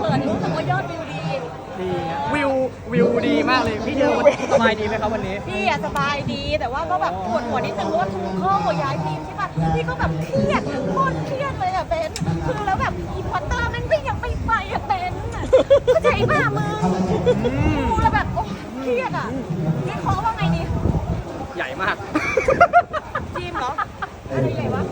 เปิดรู้สึกว่ายอดวิวดี ดีครับวิววิวดีมากเลยพี่เดียวสบายดีไหมครับวันนี้ พี่อะสบายดีแต่ว่าก็แบบปวดหัวนิดนึงเพราะว่าทูเคิลย้ายทีมใช่ปะพี่ก็แบบเครียดโคตรเครียดเลยอะเบนคือแล้วแบบอีพอตเตอร์แม่งก็ยังไม่ไปอะเบนเข้าใจป่ะมึงดูแล้วแบบโอ้เครียดอะนี่ขอว่าไงดีใหญ่มาก ทีมเหรออะไรใหญ่วะ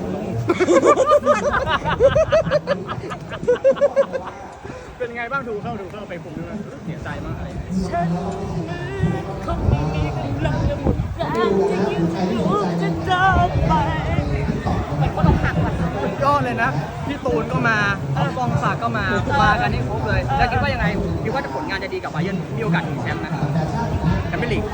เป็นไงบ้างดูเข้าดูเข้าไปคุมด้วยเสียใจมากอะไรอย่างเงี้ยฉันคงไม่มีกำลังจะหมดแรงจะยืนจะอยู่จะเดินไปเหมือนคนอกหักอะสุดยอดเลยนะ พี่ตูนก็มาพ่อฟองศักดิ์ก็มา มากันให้ครบเลย แล้วคิดว่ายังไง คิดว่าผลงานจะดีกับไบาเยิร์นมีโอกาสถึงแชมป์นะแชมเปี้ยนลีก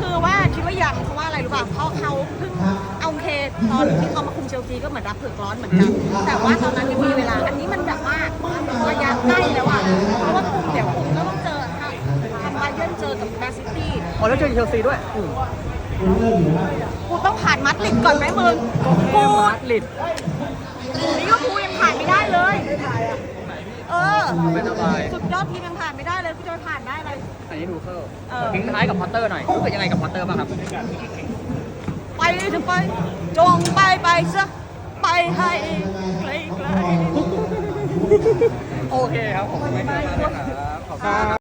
คือว่าคิดว่ายังเพราะว่าอะไรรู้ป่ะเพราะเขาเพิ่งเอาโอเคตอนที่เขามาคุมเชลซีก็เหมือนรับเผือกร้อนเหมือนกัน แต่ว่าตอนนั้นยังมีเวลา อันนี้มันแบบ อ๋อแล้วเจอเชลซีด้วยกูต้องผ่านมัดลิดก่อนไหมมึงโอ้มาดริดนี่ก็กูยังผ่านไม่ได้เลย เออไม่สบายสุดยอดทีมยังผ่านไม่ได้เลยกูจะไปผ่านได้เลยอันนี้ดูเข้าเออทิ้งท้ายกับพอตเตอร์หน่อยรู้สึกยังไงกับพอตเตอร์บ้างครับ ไปเถอะไปจงไปไปซะไปให้ไกลไกลโอเคครับผมไม่มากนะครับขอบคุณครับ